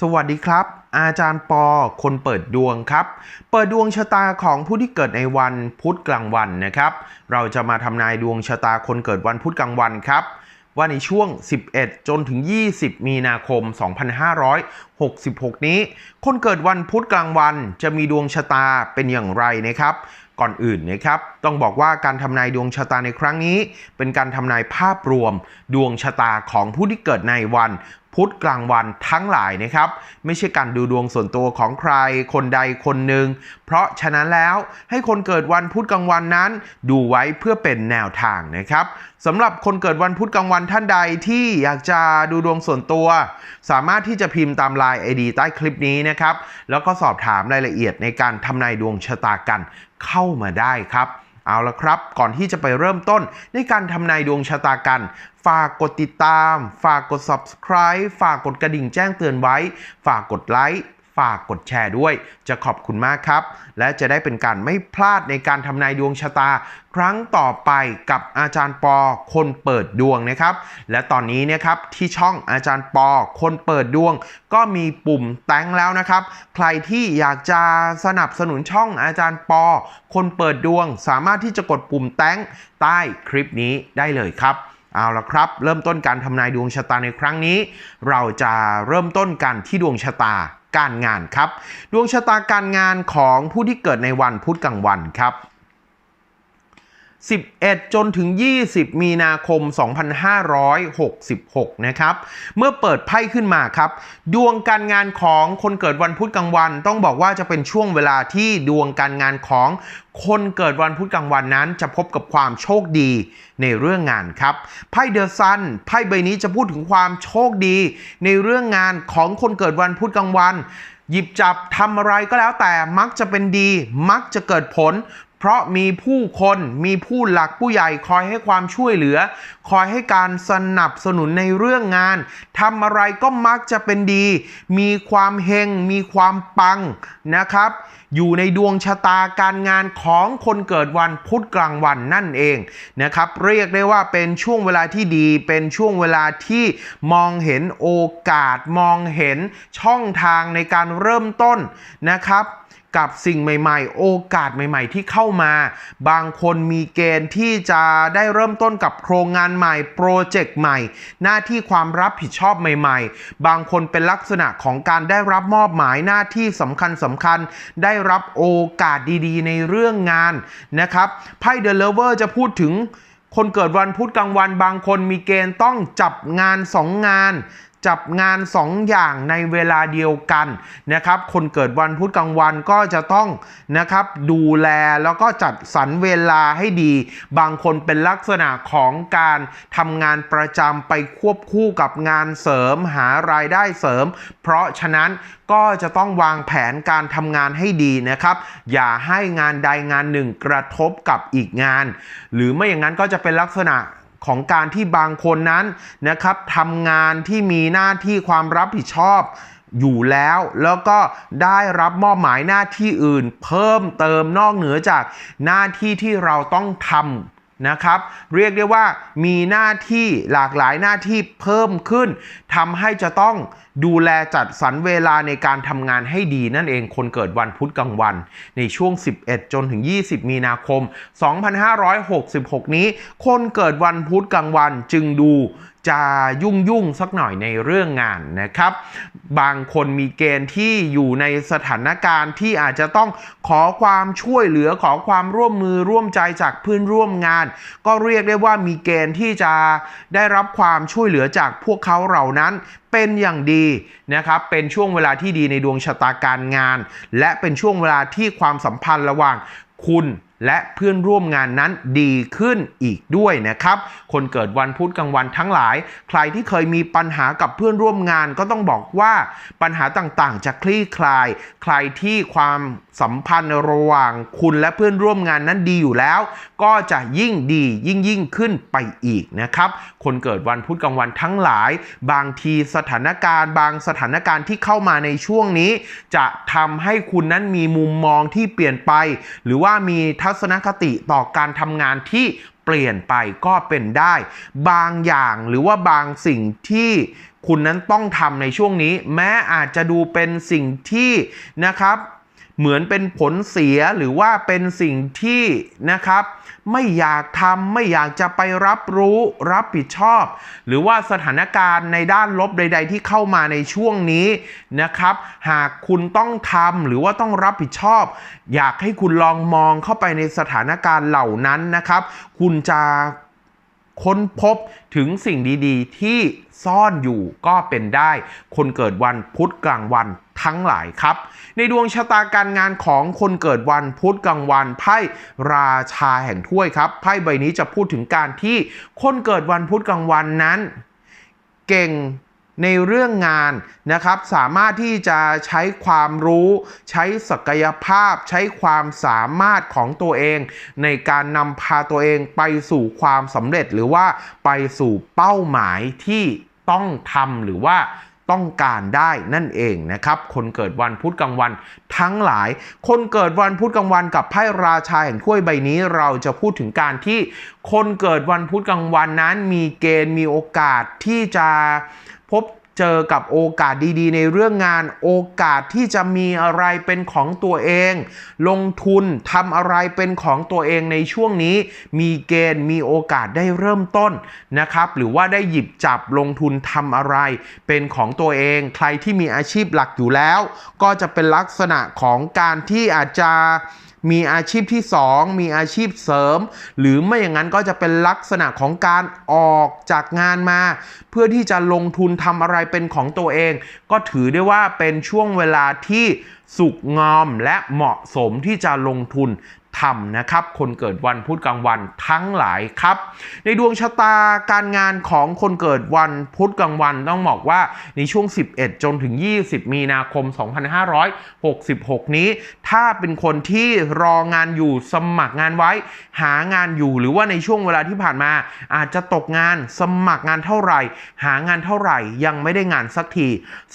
สวัสดีครับ อาจารย์ปอ คนเปิดดวงครับ เปิดดวงชะตาของผู้ที่เกิดในวันพุธกลางวันนะครับ เราจะมาทำนายดวงชะตาคนเกิดวันพุธกลางวันครับว่าในช่วง 11 จนถึง 20 มีนาคม 2566 นี้ คนเกิดวันพุธกลางวันจะมีดวงชะตาเป็นอย่างไรนะครับ ก่อนอื่นนะครับต้องบอกว่าการทำนายดวงชะตาในครั้งนี้ เป็นการทำนายภาพรวม ดวงชะตาของผู้ที่เกิดในวัน พุธกลางวันทั้งหลายนะครับ ไม่ใช่การดูดวงส่วนตัวของใคร คนใดคนหนึ่ง เพราะฉะนั้นแล้วให้คนเกิดวันพุธกลางวันนั้น ดูไว้เพื่อเป็นแนวทางนะครับสำหรับคนเกิดวันพุธกลางวันท่านใดที่อยากจะดูดวงส่วนตัว สามารถที่จะพิมพ์ตามไลน์ ID ใต้คลิปนี้นะครับแล้วก็สอบถามรายละเอียดในการทำนายดวงชะตากัน เข้ามาได้ครับ เอาละครับ ก่อนที่จะไปเริ่มต้นในการทำนายดวงชะตากัน ฝากกดติดตาม ฝากกด subscribe ฝากกดกระดิ่งแจ้งเตือนไว้ ฝากกดไลค์ ฝากกดแชร์ด้วย จะขอบคุณมากครับ และจะได้เป็นการไม่พลาดในการทำนายดวงชะตา ครั้งต่อไปกับอาจารย์ปอคนเปิดดวงนะครับ และตอนนี้นะครับที่ช่องอาจารย์ปอคนเปิดดวง ก็มีปุ่มแตงแล้วนะครับ ใครที่อยากจะสนับสนุนช่องอาจารย์ปอคนเปิดดวง สามารถที่จะกดปุ่มแตงใต้คลิปนี้ได้เลยครับเอาละครับ เริ่มต้นการทำนายดวงชะตาในครั้งนี้ เราจะเริ่มต้นกันที่ดวงชะตา การงานครับ ดวงชะตาการงานของผู้ที่เกิดในวันพุธกลางวันครับ 11 จนถึง 20 มีนาคม 2566 นะครับ เมื่อเปิดไพ่ขึ้นมาครับ ดวงการงานของคนเกิดวันพุธกลางวัน ต้องบอกว่าจะเป็นช่วงเวลาที่ดวงการงานของคนเกิดวันพุธกลางวันนั้นจะพบกับความโชคดีในเรื่องงานครับไพ่เดอะซันไพ่ใบนี้จะพูดถึงความโชคดี ในเรื่องงานของคนเกิดวันพุธกลางวันหยิบจับทำอะไรก็แล้วแต่มักจะเป็นดี มักจะเกิดผล เพราะมีผู้คนมีผู้หลักผู้ใหญ่คอยให้ความช่วยเหลือ คอยให้การสนับสนุนในเรื่องงานทำอะไรก็มักจะเป็นดี มีความเฮงมีความปังนะครับ อยู่ในดวงชะตาการงานของคนเกิดวันพุธกลางวันนั่นเองนะครับ เรียกได้ว่าเป็นช่วงเวลาที่ดี เป็นช่วงเวลาที่มองเห็นโอกาสมองเห็นช่องทางในการเริ่มต้นนะครับ กับสิ่งใหม่ ๆ โอกาสใหม่ ๆ ที่เข้ามา บางคนมีเกณฑ์ที่จะได้เริ่มต้นกับโครงงานใหม่โปรเจกต์ใหม่ หน้าที่ความรับผิดชอบใหม่ ๆ บางคนเป็นลักษณะของการได้รับมอบหมายหน้าที่สำคัญสำคัญ ได้รับโอกาสดีๆ ในเรื่องงานนะครับไพ่เดอะเลเวอร์จะพูดถึงคนเกิดวันพุธกลางวันบางคนมีเกณฑ์ต้องจับงานสองงาน จับงาน 2 อย่างในเวลาเดียวกันนะครับ คนเกิดวันพุธกลางวันก็จะต้องนะครับดูแลแล้วก็จัดสรรเวลาให้ดี บางคนเป็นลักษณะของการทำงานประจำไปควบคู่กับงานเสริมหารายได้เสริม เพราะฉะนั้นก็จะต้องวางแผนการทำงานให้ดีนะครับ อย่าให้งานใดงานหนึ่งกระทบกับอีกงาน หรือไม่อย่างนั้นก็จะเป็นลักษณะ ของการที่บางคนนั้นนะครับทำงานที่มีหน้าที่ความรับผิดชอบอยู่แล้วแล้วก็ได้รับมอบหมายหน้าที่อื่น เพิ่มเติมนอกเหนือจากหน้าที่ที่เราต้องทำ นะครับ เรียกได้ว่ามีหน้าที่หลากหลายหน้าที่เพิ่มขึ้นทำให้จะต้องดูแลจัดสรรเวลาในการทำงานให้ดีนั่นเองคนเกิดวันพุธกลางวัน ในช่วง 11 จนถึง 20 มีนาคม 2566 นี้ คนเกิดวันพุธกลางวันจึงดู จะยุ่งยุ่งสักหน่อยในเรื่องงานนะครับ บางคนมีเกณฑ์ที่อยู่ในสถานการณ์ที่อาจจะต้องขอความช่วยเหลือขอความร่วมมือร่วมใจจากเพื่อนร่วมงาน ก็เรียกได้ว่ามีเกณฑ์ที่จะได้รับความช่วยเหลือจากพวกเขาเหล่านั้นเป็นอย่างดีนะครับ เป็นช่วงเวลาที่ดีในดวงชะตาการงาน และเป็นช่วงเวลาที่ความสัมพันธ์ระหว่างคุณ และเพื่อนร่วมงานนั้นดีขึ้นอีกด้วยนะครับ คนเกิดวันพุธกลางวันทั้งหลาย ใครที่เคยมีปัญหากับเพื่อนร่วมงานก็ต้องบอกว่าปัญหาต่างๆ จะคลี่คลาย ใครที่ความสัมพันธ์ระหว่างคุณและเพื่อนร่วมงานนั้นดีอยู่แล้ว ก็จะยิ่งดียิ่งยิ่งขึ้นไปอีกนะครับ คนเกิดวันพุธกลางวันทั้งหลาย บางทีสถานการณ์ บางสถานการณ์ที่เข้ามาในช่วงนี้ จะทำให้คุณนั้นมีมุมมองที่เปลี่ยนไป หรือว่ามีทัศนคติต่อการทำงานที่เปลี่ยนไปก็เป็นได้ บางอย่างหรือว่าบางสิ่งที่คุณนั้นต้องทำในช่วงนี้ แม้อาจจะดูเป็นสิ่งที่นะครับ เหมือนเป็นผลเสียหรือว่าเป็นสิ่งที่นะครับ ไม่อยากทำไม่อยากจะไปรับรู้รับผิดชอบ หรือว่าสถานการณ์ในด้านลบใด ๆ ที่เข้ามาในช่วงนี้นะครับ หากคุณต้องทำหรือว่าต้องรับผิดชอบ อยากให้คุณลองมองเข้าไปในสถานการณ์เหล่านั้นนะครับ คุณจะ ค้นพบถึงสิ่งดีๆ ที่ซ่อนอยู่ก็เป็นได้ คนเกิดวันพุธกลางวันทั้งหลายครับ ในดวงชะตาการงานของคนเกิดวันพุธกลางวันไพ่ราชาแห่งถ้วยครับไพ่ใบนี้จะพูดถึงการที่คนเกิดวันพุธกลางวันนั้น เก่ง ในเรื่องงานนะครับ สามารถที่จะใช้ความรู้ ใช้ศักยภาพ ใช้ความสามารถของตัวเอง ในการนำพาตัวเองไปสู่ความสำเร็จหรือว่าไปสู่เป้าหมายที่ต้องทำหรือว่าต้องการได้นั่นเองนะครับ คนเกิดวันพุธกลางวันทั้งหลาย คนเกิดวันพุธกลางวันกับไพ่ราชาแห่งถ้วยใบนี้ เราจะพูดถึงการที่คนเกิดวันพุธกลางวันนั้นมีเกณฑ์มีโอกาสที่จะ พบเจอกับโอกาสดีๆ ในเรื่องงานโอกาสที่จะมีอะไรเป็นของตัวเอง ลงทุนทำอะไรเป็นของตัวเองในช่วงนี้ มีเกณฑ์มีโอกาสได้เริ่มต้นนะครับ หรือว่าได้หยิบจับลงทุนทำอะไร เป็นของตัวเอง ใครที่มีอาชีพหลักอยู่แล้ว ก็จะเป็นลักษณะของการที่อาจจะ มีอาชีพที่ 2 มีอาชีพเสริม หรือไม่อย่างนั้นก็จะเป็นลักษณะของการออกจากงานมา เพื่อที่จะลงทุนทำอะไรเป็นของตัวเอง ก็ถือได้ว่าเป็นช่วงเวลาที่สุกงอมและเหมาะสมที่จะลงทุน ทำนะครับ คนเกิดวันพุธกลางวันทั้งหลายครับ ในดวงชะตาการงานของคนเกิดวันพุธกลางวันต้องบอกว่าในช่วง 11 จนถึง 20 มีนาคม 2566 นี้ ถ้าเป็นคนที่รองานอยู่สมัครงานไว้ หางานอยู่หรือว่าในช่วงเวลาที่ผ่านมา อาจจะตกงานสมัครงานเท่าไหร่ หางานเท่าไหร่ยังไม่ได้งานสักที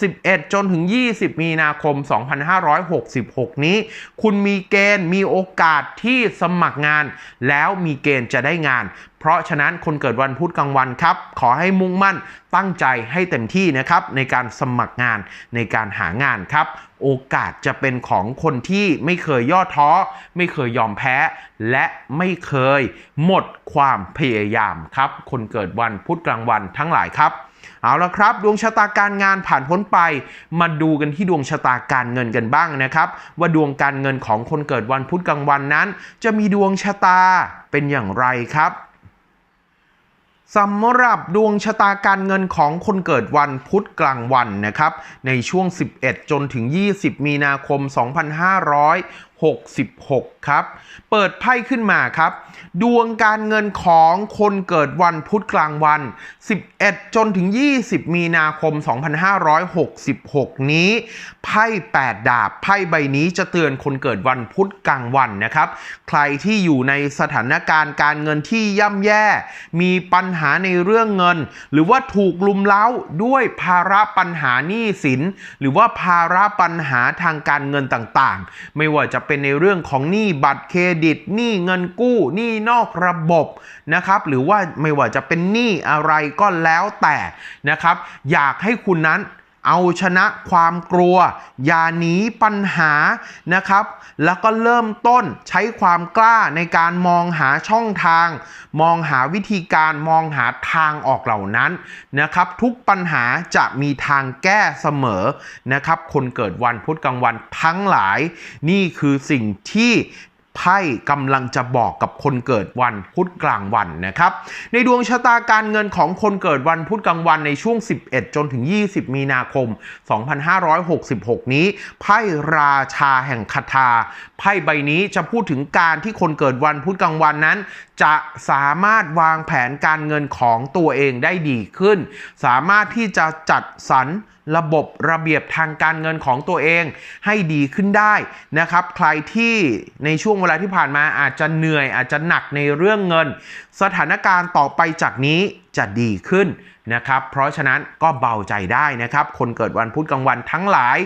11 จนถึง 20 มีนาคม 2566 นี้ คุณมีเกณฑ์มีโอกาสที่สมัครงาน แล้วมีเกณฑ์จะได้งาน เพราะฉะนั้นคนเกิดวันพุธกลางวันครับ ขอให้มุ่งมั่นตั้งใจให้เต็มที่นะครับ ในการสมัครงานในการหางานครับ โอกาสจะเป็นของคนที่ไม่เคยย่อท้อ ไม่เคยยอมแพ้ และไม่เคยหมดความพยายามครับ คนเกิดวันพุธกลางวันทั้งหลายครับ เอาละครับ ดวงชะตาการงานผ่านพ้นไป มาดูกันที่ดวงชะตาการเงินกันบ้างนะครับ ว่าดวงการเงินของคนเกิดวันพุธกลางวันนั้น จะมีดวงชะตาเป็นอย่างไรครับสำหรับดวงชะตาการเงินของคนเกิดวันพุธกลางวันนะครับ ในช่วง 11 จนถึง 20 มีนาคม 66 ครับ เปิดไพ่ขึ้นมาครับ ดวงการเงินของคนเกิดวันพุธกลางวัน 11 จนถึง 20 มีนาคม 2566 นี้ ไพ่ 8 ดาบ ไพ่ใบนี้จะเตือนคนเกิดวันพุธกลางวันนะครับ ใครที่อยู่ในสถานการณ์การเงินที่ย่ำแย่ มีปัญหาในเรื่องเงิน หรือว่าถูกลุมเล้าด้วยภาระปัญหาหนี้สิน หรือว่าภาระปัญหาทางการเงินต่างๆ ไม่ว่าจะเป็นในเรื่องของหนี้บัตรเครดิตหนี้เงินกู้หนี้นอกระบบนะครับหรือว่าไม่ว่าจะเป็นหนี้อะไรก็แล้วแต่นะครับ อยากให้คุณนั้น เอาชนะความกลัว อย่าหนีปัญหานะครับ แล้วก็เริ่มต้นใช้ความกล้าในการมองหาช่องทาง มองหาวิธีการมองหาทางออกเหล่านั้นนะครับ ทุกปัญหาจะมีทางแก้เสมอนะครับ คนเกิดวันพุธกลางวันทั้งหลาย นี่คือสิ่งที่ ไพ่กำลังจะบอกกับคนเกิดวันพุธกลางวันนะครับ ในดวงชะตาการเงินของคนเกิดวันพุธกลางวันในช่วง 11 จนถึง 20 มีนาคม 2566 นี้ ไพ่ราชาแห่งคาถาไพ่ใบนี้จะพูดถึงการที่คนเกิดวันพุธกลางวันนั้น จะสามารถวางแผนการเงินของตัวเองได้ดีขึ้น สามารถที่จะจัดสรร ระบบระเบียบทางการเงินของตัวเองให้ดีขึ้นได้นะครับ ใครที่ในช่วงเวลาที่ผ่านมาอาจจะเหนื่อยอาจจะหนักในเรื่องเงิน สถานการณ์ต่อไปจากนี้จะดีขึ้นนะครับ เพราะฉะนั้นก็เบาใจได้นะครับ คนเกิดวันพุธกลางวันทั้งหลาย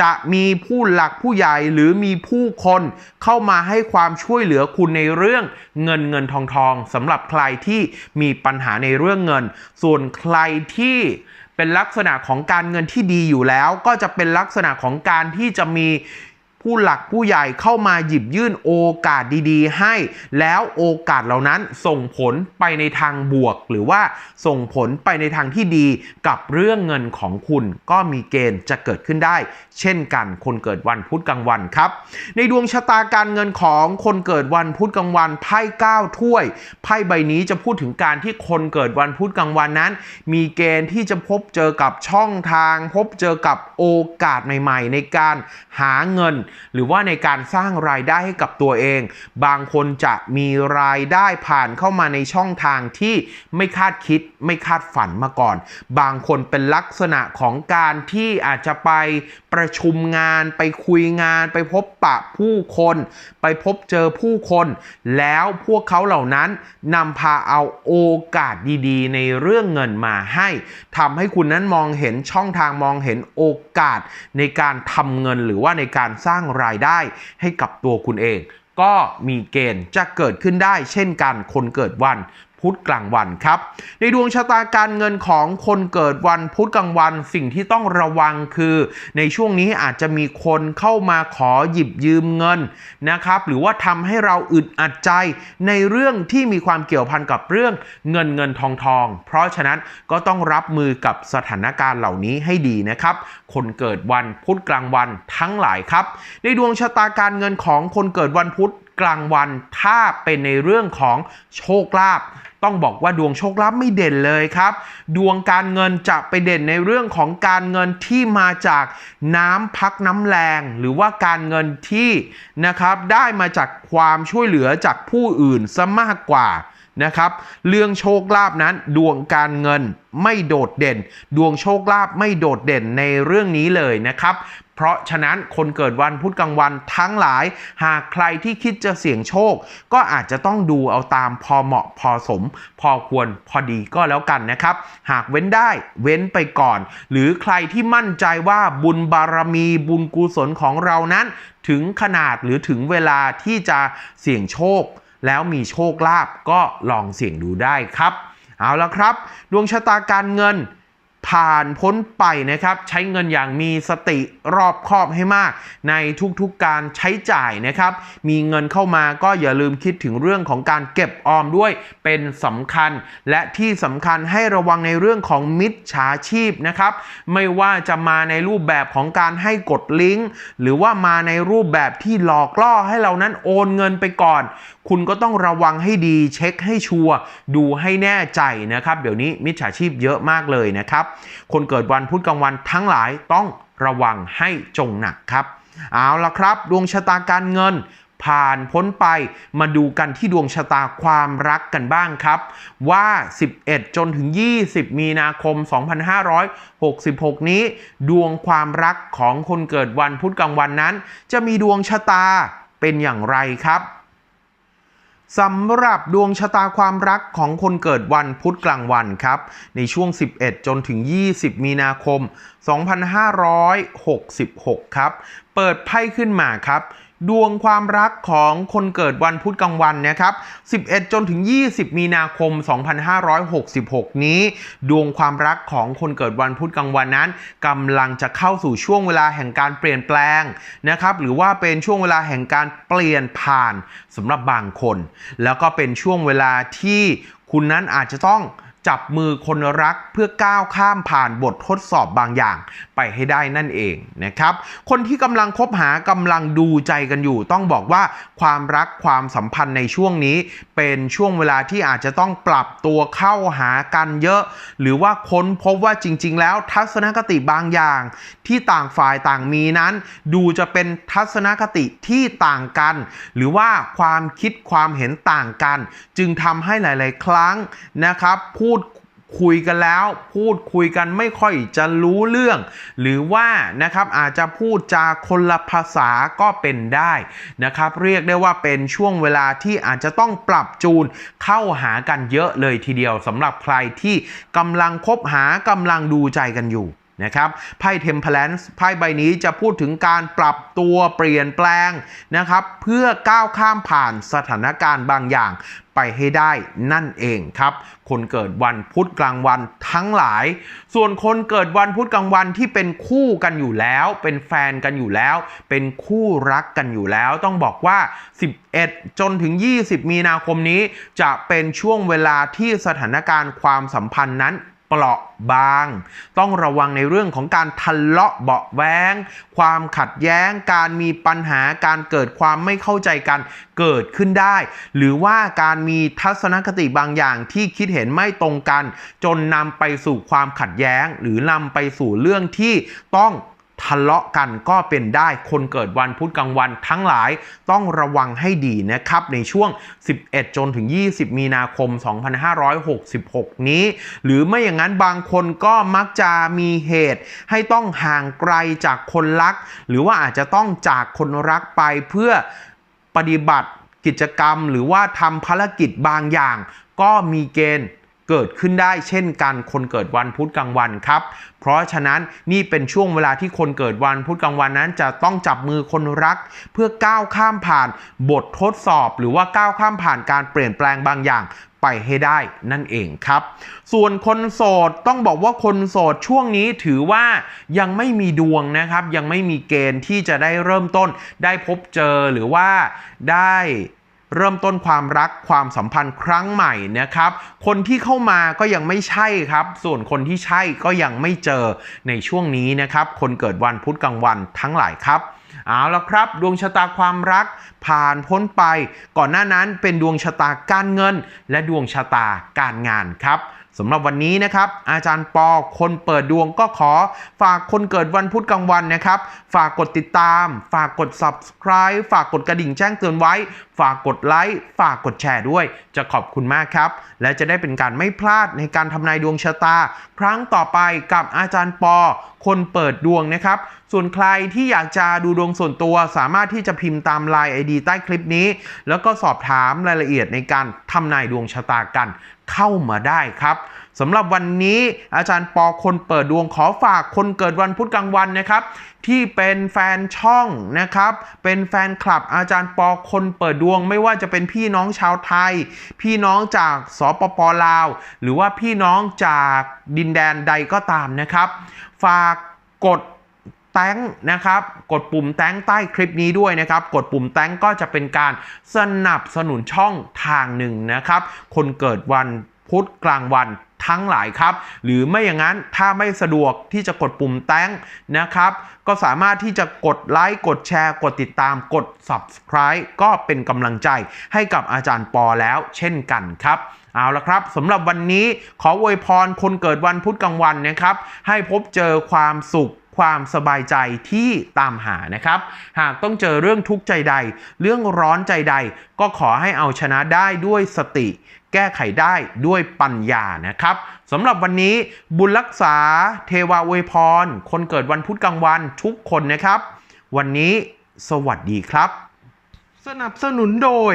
จะมีผู้หลักผู้ใหญ่หรือมีผู้คนเข้ามาให้ความช่วยเหลือคุณในเรื่องเงินเงินทองทองสำหรับใครที่มีปัญหาในเรื่องเงิน ส่วนใครที่ เป็นลักษณะของการเงินที่ดีอยู่แล้ว ก็จะเป็นลักษณะของการที่จะมี ผู้หลักผู้ใหญ่เข้ามาหยิบยื่นโอกาสดีๆ ให้ แล้วโอกาสเหล่านั้นส่งผลไปในทางบวก หรือว่าส่งผลไปในทางที่ดีกับเรื่องเงินของคุณก็มีเกณฑ์จะเกิดขึ้นได้ เช่นกันคนเกิดวันพุธกลางวันครับ ในดวงชะตาการเงินของคนเกิดวันพุธกลางวันไพ่เก้าถ้วยไพ่ใบนี้จะพูดถึงการที่คนเกิดวันพุธกลางวันนั้น มีเกณฑ์ที่จะพบเจอกับช่องทาง พบเจอกับโอกาสใหม่ ๆ ในการหาเงินหรือว่าในการสร้างรายได้ให้กับตัวเอง บางคนจะมีรายได้ผ่านเข้ามาในช่องทางที่ไม่คาดคิดไม่คาดฝันมาก่อน บางคนเป็นลักษณะของการที่อาจจะไปประชุมงาน ไปคุยงาน ไปพบปะผู้คน ไปพบเจอผู้คน แล้วพวกเขาเหล่านั้นนำพาเอาโอกาสดีๆ ในเรื่องเงินมาให้ทำให้คุณนั้นมองเห็นช่องทางมองเห็นโอกาสในการทำเงินหรือว่าในการสร้างรายได้ให้กับตัวคุณเอง ก็มีเกณฑ์จะเกิดขึ้นได้ เช่นกันคนเกิดวัน พุธกลางวันครับ ในดวงชะตาการเงินของคนเกิดวันพุธกลางวัน สิ่งที่ต้องระวังคือ ในช่วงนี้อาจจะมีคนเข้ามาขอหยิบยืมเงินนะครับ หรือว่าทำให้เราอึดอัดใจในเรื่องที่มีความเกี่ยวพันกับเรื่องเงินเงินทองทอง เพราะฉะนั้นก็ต้องรับมือกับสถานการณ์เหล่านี้ให้ดีนะครับ คนเกิดวันพุธกลางวันทั้งหลายครับ ในดวงชะตาการเงินของคนเกิดวันพุธ กลางวันถ้าเป็นในเรื่องของโชคลาภต้องบอกว่าดวงโชคลาภไม่เด่นเลยครับ ดวงการเงินจะไปเด่นในเรื่องของการเงินที่มาจากน้ำพักน้ำแรง หรือว่าการเงินที่นะครับได้มาจากความช่วยเหลือจากผู้อื่นซะมากกว่านะครับ เรื่องโชคลาภนั้นดวงการเงินไม่โดดเด่น ดวงโชคลาภไม่โดดเด่นในเรื่องนี้เลยนะครับ เพราะฉะนั้นคนเกิดวันพุธกลางวันทั้งหลาย หากใครที่คิดจะเสี่ยงโชค ก็อาจจะต้องดูเอาตามพอเหมาะพอสม พอควรพอดีก็แล้วกันนะครับ หากเว้นได้เว้นไปก่อน หรือใครที่มั่นใจว่าบุญบารมีบุญกุศลของเรานั้น ถึงขนาดหรือถึงเวลาที่จะเสี่ยงโชค แล้วมีโชคลาภก็ลองเสี่ยงดูได้ครับ เอาละครับ ดวงชะตาการเงิน ผ่านพ้นไปนะครับ ใช้เงินอย่างมีสติรอบคอบให้มาก ในทุกๆการใช้จ่ายนะครับ มีเงินเข้ามาก็อย่าลืมคิดถึงเรื่องของการเก็บออมด้วยเป็นสำคัญ และที่สำคัญให้ระวังในเรื่องของมิจฉาชีพนะครับ ไม่ว่าจะมาในรูปแบบของการให้กดลิงก์ หรือว่ามาในรูปแบบที่หลอกล่อให้เรานั้นโอนเงินไปก่อน คุณก็ต้องระวังให้ดีเช็คให้ชัวร์ดูให้แน่ใจนะครับ เดี๋ยวนี้มิจฉาชีพเยอะมากเลยนะครับ คนเกิดวันพุธกลางวันทั้งหลายต้องระวังให้จงหนักครับ เอาละครับ ดวงชะตาการเงินผ่านพ้นไปมาดูกันที่ดวงชะตาความรักกันบ้างครับ ว่า 11 จนถึง 20 มีนาคม 2566 นี้ ดวงความรักของคนเกิดวันพุธกลางวันนั้น จะมีดวงชะตาเป็นอย่างไรครับ สำหรับดวงชะตาความรักของคนเกิดวันพุธกลางวันครับ ในช่วง 11 จนถึง 20 มีนาคม 2566 ครับ เปิดไพ่ขึ้นมาครับ ดวงความรักของคนเกิดวันพุธกลางวันนะครับ 11 จนถึง 20 มีนาคม 2566 นี้ ดวงความรักของคนเกิดวันพุธกลางวันนั้นกำลังจะเข้าสู่ช่วงเวลาแห่งการเปลี่ยนแปลงนะครับ หรือว่าเป็นช่วงเวลาแห่งการเปลี่ยนผ่านสำหรับบางคน แล้วก็เป็นช่วงเวลาที่คุณนั้นอาจจะต้อง จับมือคนรักเพื่อก้าวข้ามผ่านบททดสอบบางอย่างไปให้ได้นั่นเองนะครับ คนที่กำลังคบหากำลังดูใจกันอยู่ ต้องบอกว่าความรักความสัมพันธ์ในช่วงนี้ เป็นช่วงเวลาที่อาจจะต้องปรับตัวเข้าหากันเยอะ หรือว่าค้นพบว่าจริง ๆ แล้วทัศนคติบางอย่าง ที่ต่างฝ่ายต่างมีนั้น ดูจะเป็นทัศนคติที่ต่างกัน หรือว่าความคิดความเห็นต่างกัน จึงทำให้หลาย ๆ ครั้งนะครับพูดดคุยกันแล้ว พูดคุยกันไม่ค่อยจะรู้เรื่อง หรือว่านะครับอาจจะพูดจาคนละภาษาก็เป็นได้นะครับ เรียกได้ว่าเป็นช่วงเวลาที่อาจจะต้องปรับจูนเข้าหากันเยอะเลยทีเดียวสำหรับใครที่กำลังคบหากำลังดูใจกันอยู่ นะครับไพ่เทมเพลนส์ไพ่ใบนี้จะพูดถึงการปรับตัวเปลี่ยนแปลงนะครับ เพื่อก้าวข้ามผ่านสถานการณ์บางอย่างไปให้ได้นั่นเองครับ คนเกิดวันพุธกลางวันทั้งหลาย ส่วนคนเกิดวันพุธกลางวันที่เป็นคู่กันอยู่แล้ว เป็นแฟนกันอยู่แล้ว เป็นคู่รักกันอยู่แล้ว ต้องบอกว่า 11 จนถึง 20 มีนาคมนี้ จะเป็นช่วงเวลาที่สถานการณ์ความสัมพันธ์นั้น เปราะบาง ต้องระวังในเรื่องของการทะเลาะเบาะแว้งความขัดแย้ง การมีปัญหาการเกิดความไม่เข้าใจกันเกิดขึ้นได้ หรือว่าการมีทัศนคติบางอย่างที่คิดเห็นไม่ตรงกัน จนนำไปสู่ความขัดแย้ง หรือนำไปสู่เรื่องที่ต้อง ทะเลาะกันก็เป็นได้คนเกิดวันพุธกลางวันทั้งหลายต้องระวังให้ดีนะครับ ในช่วง 11 จนถึง 20 มีนาคม 2566 นี้ หรือไม่อย่างนั้นบางคนก็มักจะมีเหตุ ให้ต้องห่างไกลจากคนรัก หรือว่าอาจจะต้องจากคนรักไปเพื่อปฏิบัติกิจกรรม หรือว่าทำภารกิจบางอย่าง ก็มีเกณฑ์ เกิดขึ้นได้เช่นกันคนเกิดวันพุธกลางวันครับ เพราะฉะนั้นนี่เป็นช่วงเวลาที่คนเกิดวันพุธกลางวันนั้น จะต้องจับมือคนรัก เพื่อก้าวข้ามผ่านบททดสอบ หรือว่าก้าวข้ามผ่านการเปลี่ยนแปลงบางอย่างไปให้ได้นั่นเองครับ ส่วนคนโสดต้องบอกว่าคนโสดช่วงนี้ถือว่ายังไม่มีดวงนะครับ ยังไม่มีเกณฑ์ที่จะได้เริ่มต้นได้พบเจอหรือว่าได้ เริ่มต้นความรักความสัมพันธ์ครั้งใหม่นะครับ คนที่เข้ามาก็ยังไม่ใช่ครับ ส่วนคนที่ใช่ก็ยังไม่เจอในช่วงนี้นะครับ คนเกิดวันพุธกลางวันทั้งหลายครับเอาละครับ ดวงชะตาความรักผ่านพ้นไป ก่อนหน้านั้นเป็นดวงชะตาการเงิน และดวงชะตาการงานครับสำหรับวันนี้นะครับ อาจารย์ปอคนเปิดดวงก็ขอ ฝากคนเกิดวันพุธกลางวันนะครับ ฝากกดติดตาม ฝากกด subscribe ฝากกดกระดิ่งแจ้งเตือนไว้ ฝากกดไลค์ ฝากกดแชร์ด้วย จะขอบคุณมากครับ และจะได้เป็นการไม่พลาดในการทำนายดวงชะตา ครั้งต่อไปกับอาจารย์ปอ คนเปิดดวงนะครับ ส่วนใครที่อยากจะดูดวงส่วนตัว สามารถที่จะพิมพ์ตาม Line ID ใต้คลิปนี้ แล้วก็สอบถามรายละเอียดในการทำนายดวงชะตากันเข้ามาได้ครับ สำหรับวันนี้อาจารย์ปอคนเปิดดวงขอฝากคนเกิดวันพุธกลางวันนะครับ ที่เป็นแฟนช่องนะครับ เป็นแฟนคลับอาจารย์ปอคนเปิดดวง ไม่ว่าจะเป็นพี่น้องชาวไทย พี่น้องจากสปปลาว หรือว่าพี่น้องจากดินแดนใดก็ตามนะครับ ฝากกดแต้งนะครับ กดปุ่มแต้งใต้คลิปนี้ด้วยนะครับ กดปุ่มแต้งก็จะเป็นการสนับสนุนช่องทางหนึ่งนะครับ คนเกิดวัน พุธกลางวันทั้งหลายครับ หรือไม่อย่างนั้นถ้าไม่สะดวกที่จะกดปุ่มแต้งนะครับ ก็สามารถที่จะกดไลค์กดแชร์ กดติดตามกด subscribe ก็เป็นกำลังใจให้กับอาจารย์ปอแล้วเช่นกันครับเอาละครับสำหรับวันนี้ขออวยพรคนเกิดวันพุธกลางวันนะครับ ให้พบเจอความสุข ความสบายใจที่ตามหานะครับ หากต้องเจอเรื่องทุกข์ใจใด เรื่องร้อนใจใด ก็ขอให้เอาชนะได้ด้วยสติ แก้ไขได้ด้วยปัญญานะครับสำหรับวันนี้บุญรักษา เทวาอวยพร คนเกิดวันพุธกลางวันทุกคนนะครับ วันนี้สวัสดีครับ สนับสนุนโดย